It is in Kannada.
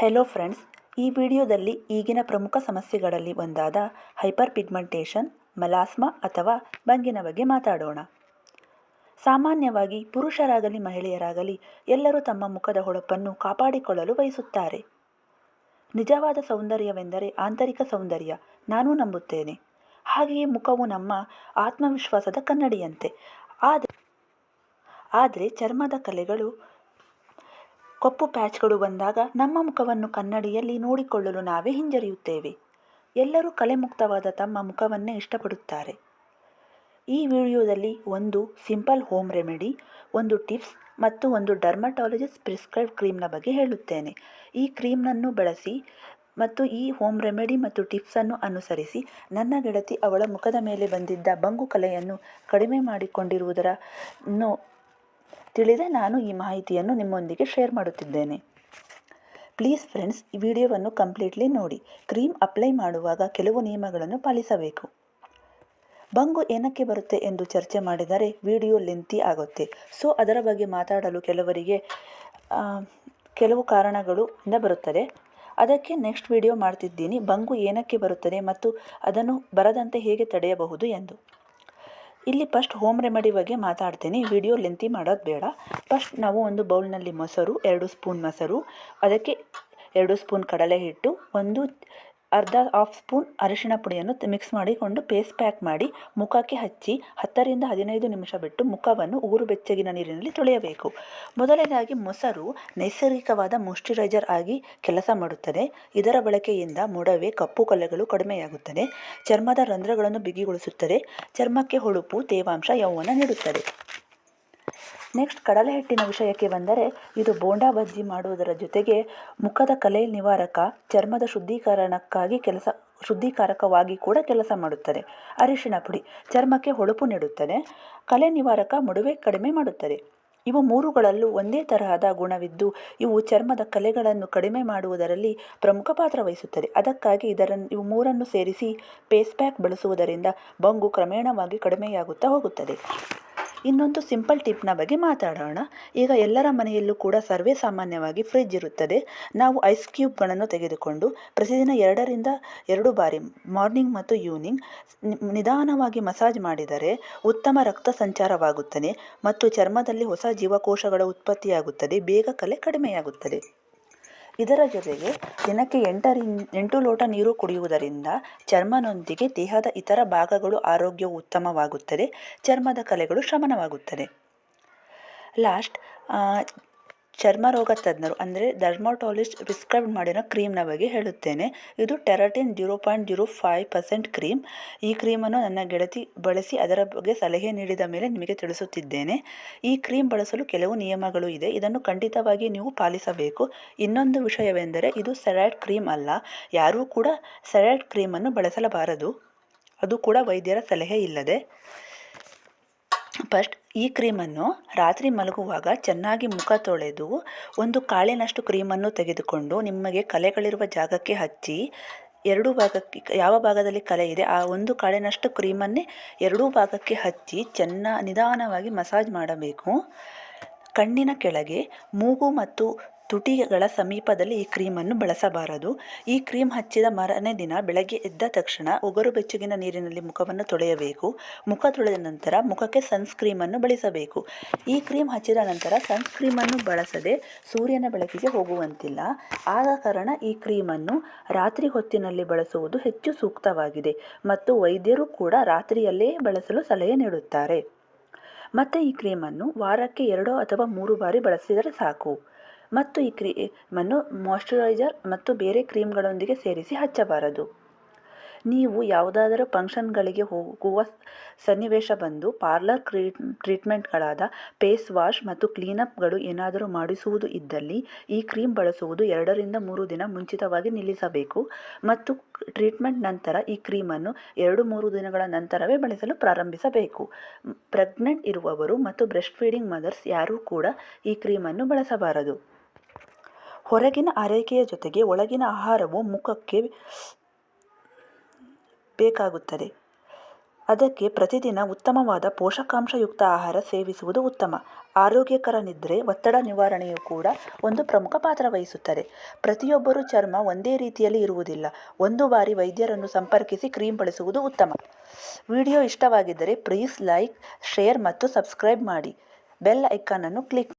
ಹೆಲೋ ಫ್ರೆಂಡ್ಸ್ ಈ ವಿಡಿಯೋದಲ್ಲಿ ಈಗಿನ ಪ್ರಮುಖ ಸಮಸ್ಯೆಗಳಲ್ಲಿ ಒಂದಾದ ಹೈಪರ್ ಪಿಗ್ಮೆಂಟೇಷನ್ ಮಲಾಸ್ಮಾ ಅಥವಾ ಬಂಗಿನ ಬಗ್ಗೆ ಮಾತಾಡೋಣ. ಸಾಮಾನ್ಯವಾಗಿ ಪುರುಷರಾಗಲಿ, ಮಹಿಳೆಯರಾಗಲಿ ಎಲ್ಲರೂ ತಮ್ಮ ಮುಖದ ಹೊಳಪನ್ನು ಕಾಪಾಡಿಕೊಳ್ಳಲು ಬಯಸುತ್ತಾರೆ. ನಿಜವಾದ ಸೌಂದರ್ಯವೆಂದರೆ ಆಂತರಿಕ ಸೌಂದರ್ಯ, ನಾನು ನಂಬುತ್ತೇನೆ. ಹಾಗೆಯೇ ಮುಖವು ನಮ್ಮ ಆತ್ಮವಿಶ್ವಾಸದ ಕನ್ನಡಿಯಂತೆ. ಆದರೆ ಆದರೆ ಚರ್ಮದ ಕಲೆಗಳು ಕಪ್ಪು ಪ್ಯಾಚ್ಗಳು ಬಂದಾಗ ನಮ್ಮ ಮುಖವನ್ನು ಕನ್ನಡಿಯಲ್ಲಿ ನೋಡಿಕೊಳ್ಳಲು ನಾವೇ ಹಿಂಜರಿಯುತ್ತೇವೆ. ಎಲ್ಲರೂ ಕಲೆ ಮುಕ್ತವಾದ ತಮ್ಮ ಮುಖವನ್ನೇ ಇಷ್ಟಪಡುತ್ತಾರೆ. ಈ ವಿಡಿಯೋದಲ್ಲಿ ಒಂದು ಸಿಂಪಲ್ ಹೋಮ್ ರೆಮಿಡಿ, ಒಂದು ಟಿಪ್ಸ್ ಮತ್ತು ಒಂದು ಡರ್ಮಟಾಲಜಿಸ್ಟ್ ಪ್ರಿಸ್ಕ್ರೈಬ್ ಕ್ರೀಮ್ನ ಬಗ್ಗೆ ಹೇಳುತ್ತೇನೆ. ಈ ಕ್ರೀಮ್ನನ್ನು ಬಳಸಿ ಮತ್ತು ಈ ಹೋಮ್ ರೆಮಿಡಿ ಮತ್ತು ಟಿಪ್ಸನ್ನು ಅನುಸರಿಸಿ ನನ್ನ ಗೆಳತಿ ಅವಳ ಮುಖದ ಮೇಲೆ ಬಂದಿದ್ದ ಬಂಗು ಕಲೆಯನ್ನು ಕಡಿಮೆ ಮಾಡಿಕೊಂಡಿರುವುದರನ್ನು ತಿಳಿದೇ ನಾನು ಈ ಮಾಹಿತಿಯನ್ನು ನಿಮ್ಮೊಂದಿಗೆ ಶೇರ್ ಮಾಡುತ್ತಿದ್ದೇನೆ. ಪ್ಲೀಸ್ ಫ್ರೆಂಡ್ಸ್, ಈ ವಿಡಿಯೋವನ್ನು ಕಂಪ್ಲೀಟ್ಲಿ ನೋಡಿ. ಕ್ರೀಮ್ ಅಪ್ಲೈ ಮಾಡುವಾಗ ಕೆಲವು ನಿಯಮಗಳನ್ನು ಪಾಲಿಸಬೇಕು. ಬಂಗು ಏನಕ್ಕೆ ಬರುತ್ತೆ ಎಂದು ಚರ್ಚೆ ಮಾಡಿದರೆ ವಿಡಿಯೋ ಲೆಂತಿ ಆಗುತ್ತೆ. ಸೊ, ಅದರ ಬಗ್ಗೆ ಮಾತಾಡಲು ಕೆಲವರಿಗೆ ಕೆಲವು ಕಾರಣಗಳು ಇಂದ ಬರುತ್ತದೆ. ಅದಕ್ಕೆ ನೆಕ್ಸ್ಟ್ ವಿಡಿಯೋ ಮಾಡ್ತಿದ್ದೀನಿ. ಬಂಗು ಏನಕ್ಕೆ ಬರುತ್ತದೆ ಮತ್ತು ಅದನ್ನು ಬರದಂತೆ ಹೇಗೆ ತಡೆಯಬಹುದು ಎಂದು. ಇಲ್ಲಿ ಫಸ್ಟ್ ಹೋಮ್ ರೆಮಿಡಿ ಬಗ್ಗೆ ಮಾತಾಡ್ತೀನಿ. ವಿಡಿಯೋ ಲೆಂತಿ ಮಾಡೋದು ಬೇಡ. ಫಸ್ಟ್ ನಾವು ಒಂದು ಬೌಲ್ನಲ್ಲಿ ಮೊಸರು, ಎರಡು ಸ್ಪೂನ್ ಮೊಸರು, ಅದಕ್ಕೆ ಎರಡು ಸ್ಪೂನ್ ಕಡಲೆ ಹಿಟ್ಟು, ಒಂದು ಅರ್ಧ ಹಾಫ್ ಸ್ಪೂನ್ ಅರಿಶಿಣ ಪುಡಿಯನ್ನು ಮಿಕ್ಸ್ ಮಾಡಿಕೊಂಡು ಪೇಸ್ಟ್ ಪ್ಯಾಕ್ ಮಾಡಿ ಮುಖಕ್ಕೆ ಹಚ್ಚಿ ಹತ್ತರಿಂದ ಹದಿನೈದು ನಿಮಿಷ ಬಿಟ್ಟು ಮುಖವನ್ನು ಊರು ಬೆಚ್ಚಗಿನ ನೀರಿನಲ್ಲಿ ತೊಳೆಯಬೇಕು. ಮೊದಲನೇದಾಗಿ ಮೊಸರು ನೈಸರ್ಗಿಕವಾದ ಮಾಯಿಶ್ಚರೈಸರ್ ಆಗಿ ಕೆಲಸ ಮಾಡುತ್ತದೆ. ಇದರ ಬಳಕೆಯಿಂದ ಮೊಡವೆ, ಕಪ್ಪು ಕಲೆಗಳು ಕಡಿಮೆಯಾಗುತ್ತದೆ. ಚರ್ಮದ ರಂಧ್ರಗಳನ್ನು ಬಿಗಿಗೊಳಿಸುತ್ತದೆ. ಚರ್ಮಕ್ಕೆ ಹೊಳಪು, ತೇವಾಂಶ, ಯೌವನ ನೀಡುತ್ತದೆ. ನೆಕ್ಸ್ಟ್ ಕಡಲೆ ಹಿಟ್ಟಿನ ವಿಷಯಕ್ಕೆ ಬಂದರೆ, ಇದು ಬೋಂಡಾ ಬಜ್ಜಿ ಮಾಡುವುದರ ಜೊತೆಗೆ ಮುಖದ ಕಲೆ ನಿವಾರಕ, ಚರ್ಮದ ಶುದ್ಧೀಕರಣಕ್ಕಾಗಿ ಕೆಲಸ, ಶುದ್ಧೀಕಾರಕವಾಗಿ ಕೂಡ ಕೆಲಸ ಮಾಡುತ್ತದೆ. ಅರಿಶಿಣ ಪುಡಿ ಚರ್ಮಕ್ಕೆ ಹೊಳಪು ನೀಡುತ್ತದೆ. ಕಲೆ ನಿವಾರಕ ಮೊಡವೆ ಕಡಿಮೆ ಮಾಡುತ್ತದೆ. ಇವು ಮೂರುಗಳಲ್ಲೂ ಒಂದೇ ತರಹದ ಗುಣವಿದ್ದು, ಇವು ಚರ್ಮದ ಕಲೆಗಳನ್ನು ಕಡಿಮೆ ಮಾಡುವುದರಲ್ಲಿ ಪ್ರಮುಖ ಪಾತ್ರ ವಹಿಸುತ್ತದೆ. ಅದಕ್ಕಾಗಿ ಇದರನ್ನು ಇವು ಮೂರನ್ನು ಸೇರಿಸಿ ಪೇಸ್ ಪ್ಯಾಕ್ ಬಳಸುವುದರಿಂದ ಬಂಗು ಕ್ರಮೇಣವಾಗಿ ಕಡಿಮೆಯಾಗುತ್ತಾ ಹೋಗುತ್ತದೆ. ಇನ್ನೊಂದು ಸಿಂಪಲ್ ಟಿಪ್ನ ಬಗ್ಗೆ ಮಾತಾಡೋಣ. ಈಗ ಎಲ್ಲರ ಮನೆಯಲ್ಲೂ ಕೂಡ ಸರ್ವೇ ಸಾಮಾನ್ಯವಾಗಿ ಫ್ರಿಜ್ ಇರುತ್ತದೆ. ನಾವು ಐಸ್ ಕ್ಯೂಬ್ಗಳನ್ನು ತೆಗೆದುಕೊಂಡು ಪ್ರತಿದಿನ ಎರಡರಿಂದ ಎರಡು ಬಾರಿ ಮಾರ್ನಿಂಗ್ ಮತ್ತು ಈವ್ನಿಂಗ್ ನಿಧಾನವಾಗಿ ಮಸಾಜ್ ಮಾಡಿದರೆ ಉತ್ತಮ ರಕ್ತ ಸಂಚಾರವಾಗುತ್ತದೆ ಮತ್ತು ಚರ್ಮದಲ್ಲಿ ಹೊಸ ಜೀವಕೋಶಗಳ ಉತ್ಪತ್ತಿಯಾಗುತ್ತದೆ. ಬೇಗ ಕಲೆ ಕಡಿಮೆಯಾಗುತ್ತದೆ. ಇದರ ಜೊತೆಗೆ ದಿನಕ್ಕೆ ಎಂಟರಿಂದ ಎಂಟು ಲೋಟ ನೀರು ಕುಡಿಯುವುದರಿಂದ ಚರ್ಮನೊಂದಿಗೆ ದೇಹದ ಇತರ ಭಾಗಗಳು ಆರೋಗ್ಯವು ಉತ್ತಮವಾಗುತ್ತದೆ, ಚರ್ಮದ ಕಲೆಗಳು ಶಮನವಾಗುತ್ತದೆ. ಲಾಸ್ಟ್ ಚರ್ಮ ರೋಗ ತಜ್ಞರು ಅಂದರೆ ಡರ್ಮಾಟಾಲಿಸ್ಟ್ ಪ್ರಿಸ್ಕ್ರೈಬ್ ಮಾಡಿರೋ ಕ್ರೀಮ್ನ ಬಗ್ಗೆ ಹೇಳುತ್ತೇನೆ. ಇದು ಟೆರಟಿನ್ zero point zero five percent cream ಈ ಕ್ರೀಮನ್ನು ನನ್ನ ಗೆಳತಿ ಬಳಸಿ ಅದರ ಬಗ್ಗೆ ಸಲಹೆ ನೀಡಿದ ಮೇಲೆ ನಿಮಗೆ ತಿಳಿಸುತ್ತಿದ್ದೇನೆ. ಈ ಕ್ರೀಮ್ ಬಳಸಲು ಕೆಲವು ನಿಯಮಗಳು ಇದೆ. ಇದನ್ನು ಖಂಡಿತವಾಗಿ ನೀವು ಪಾಲಿಸಬೇಕು. ಇನ್ನೊಂದು ವಿಷಯವೆಂದರೆ ಇದು ಸೆರಾಯ್ಡ್ ಕ್ರೀಮ್ ಅಲ್ಲ. ಯಾರೂ ಕೂಡ ಸೆರಾಯ್ಡ್ ಕ್ರೀಮನ್ನು ಬಳಸಲಬಾರದು. ಅದು ಕೂಡ ವೈದ್ಯರ ಸಲಹೆ ಇಲ್ಲದೆ. ಫಸ್ಟ್ ಈ ಕ್ರೀಮನ್ನು ರಾತ್ರಿ ಮಲಗುವಾಗ ಚೆನ್ನಾಗಿ ಮುಖ ತೊಳೆದು ಒಂದು ಕಾಳಿನಷ್ಟು ಕ್ರೀಮನ್ನು ತೆಗೆದುಕೊಂಡು ನಿಮಗೆ ಕಲೆಗಳಿರುವ ಜಾಗಕ್ಕೆ ಹಚ್ಚಿ ಎರಡೂ ಭಾಗಕ್ಕೆ ಯಾವ ಭಾಗದಲ್ಲಿ ಕಲೆ ಇದೆ ಆ ಒಂದು ಕಾಳಿನಷ್ಟು ಕ್ರೀಮನ್ನೇ ಎರಡೂ ಭಾಗಕ್ಕೆ ಹಚ್ಚಿ ಚೆನ್ನ ನಿಧಾನವಾಗಿ ಮಸಾಜ್ ಮಾಡಬೇಕು. ಕಣ್ಣಿನ ಕೆಳಗೆ ಮೂಗು ಮತ್ತು ತುಟಿಗಳ ಸಮೀಪದಲ್ಲಿ ಈ ಕ್ರೀಮನ್ನು ಬಳಸಬಾರದು. ಈ ಕ್ರೀಮ್ ಹಚ್ಚಿದ ಮರನೇ ದಿನ ಬೆಳಗ್ಗೆ ಎದ್ದ ತಕ್ಷಣ ಒಗರು ಬೆಚ್ಚಗಿನ ನೀರಿನಲ್ಲಿ ಮುಖವನ್ನು ತೊಳೆಯಬೇಕು. ಮುಖ ತೊಳೆದ ನಂತರ ಮುಖಕ್ಕೆ ಸನ್ಸ್ಕ್ರೀಮನ್ನು ಬಳಸಬೇಕು. ಈ ಕ್ರೀಮ್ ಹಚ್ಚಿದ ನಂತರ ಸನ್ಸ್ಕ್ರೀಮನ್ನು ಬಳಸದೆ ಸೂರ್ಯನ ಬೆಳಕಿಗೆ ಹೋಗುವಂತಿಲ್ಲ. ಆದ ಕಾರಣ ಈ ಕ್ರೀಮನ್ನು ರಾತ್ರಿ ಹೊತ್ತಿನಲ್ಲಿ ಬಳಸುವುದು ಹೆಚ್ಚು ಸೂಕ್ತವಾಗಿದೆ ಮತ್ತು ವೈದ್ಯರು ಕೂಡ ರಾತ್ರಿಯಲ್ಲೇ ಬಳಸಲು ಸಲಹೆ ನೀಡುತ್ತಾರೆ. ಮತ್ತು ಈ ಕ್ರೀಮನ್ನು ವಾರಕ್ಕೆ ಎರಡು ಅಥವಾ ಮೂರು ಬಾರಿ ಬಳಸಿದರೆ ಸಾಕು. ಮತ್ತು ಈ ಕ್ರೀಮನ್ನು ಮಾಯಿಶ್ಚರೈಸರ್ ಮತ್ತು ಬೇರೆ ಕ್ರೀಮ್ಗಳೊಂದಿಗೆ ಸೇರಿಸಿ ಹಚ್ಚಬಾರದು. ನೀವು ಯಾವುದಾದರೂ ಫಂಕ್ಷನ್ಗಳಿಗೆ ಹೋಗುವ ಸನ್ನಿವೇಶ ಬಂದು ಪಾರ್ಲರ್ ಕ್ರೀ ಟ್ರೀಟ್ಮೆಂಟ್ಗಳಾದ ಫೇಸ್ ವಾಶ್ ಮತ್ತು ಕ್ಲೀನಪ್ಗಳು ಏನಾದರೂ ಮಾಡಿಸುವುದು ಇದ್ದಲ್ಲಿ ಈ ಕ್ರೀಮ್ ಬಳಸುವುದು ಎರಡರಿಂದ ಮೂರು ದಿನ ಮುಂಚಿತವಾಗಿ ನಿಲ್ಲಿಸಬೇಕು ಮತ್ತು ಟ್ರೀಟ್ಮೆಂಟ್ ನಂತರ ಈ ಕ್ರೀಮನ್ನು ಎರಡು ಮೂರು ದಿನಗಳ ನಂತರವೇ ಬಳಸಲು ಪ್ರಾರಂಭಿಸಬೇಕು. ಪ್ರೆಗ್ನೆಂಟ್ ಇರುವವರು ಮತ್ತು ಬ್ರೆಸ್ಟ್ ಫೀಡಿಂಗ್ ಮದರ್ಸ್ ಯಾರೂ ಕೂಡ ಈ ಕ್ರೀಮನ್ನು ಬಳಸಬಾರದು. ಹೊರಗಿನ ಆರೈಕೆಯ ಜೊತೆಗೆ ಒಳಗಿನ ಆಹಾರವು ಮುಖಕ್ಕೆ ಬೇಕಾಗುತ್ತದೆ. ಅದಕ್ಕೆ ಪ್ರತಿದಿನ ಉತ್ತಮವಾದ ಪೋಷಕಾಂಶಯುಕ್ತ ಆಹಾರ ಸೇವಿಸುವುದು ಉತ್ತಮ. ಆರೋಗ್ಯಕರ ನಿದ್ರೆ, ಒತ್ತಡ ನಿವಾರಣೆಯೂ ಕೂಡ ಒಂದು ಪ್ರಮುಖ ಪಾತ್ರ ವಹಿಸುತ್ತದೆ. ಪ್ರತಿಯೊಬ್ಬರೂ ಚರ್ಮ ಒಂದೇ ರೀತಿಯಲ್ಲಿ ಇರುವುದಿಲ್ಲ. ಒಂದು ಬಾರಿ ವೈದ್ಯರನ್ನು ಸಂಪರ್ಕಿಸಿ ಕ್ರೀಮ್ ಬಳಸುವುದು ಉತ್ತಮ. ವಿಡಿಯೋ ಇಷ್ಟವಾಗಿದ್ದರೆ ಪ್ಲೀಸ್ ಲೈಕ್, ಶೇರ್ ಮತ್ತು ಸಬ್ಸ್ಕ್ರೈಬ್ ಮಾಡಿ. ಬೆಲ್ ಐಕಾನನ್ನು ಕ್ಲಿಕ್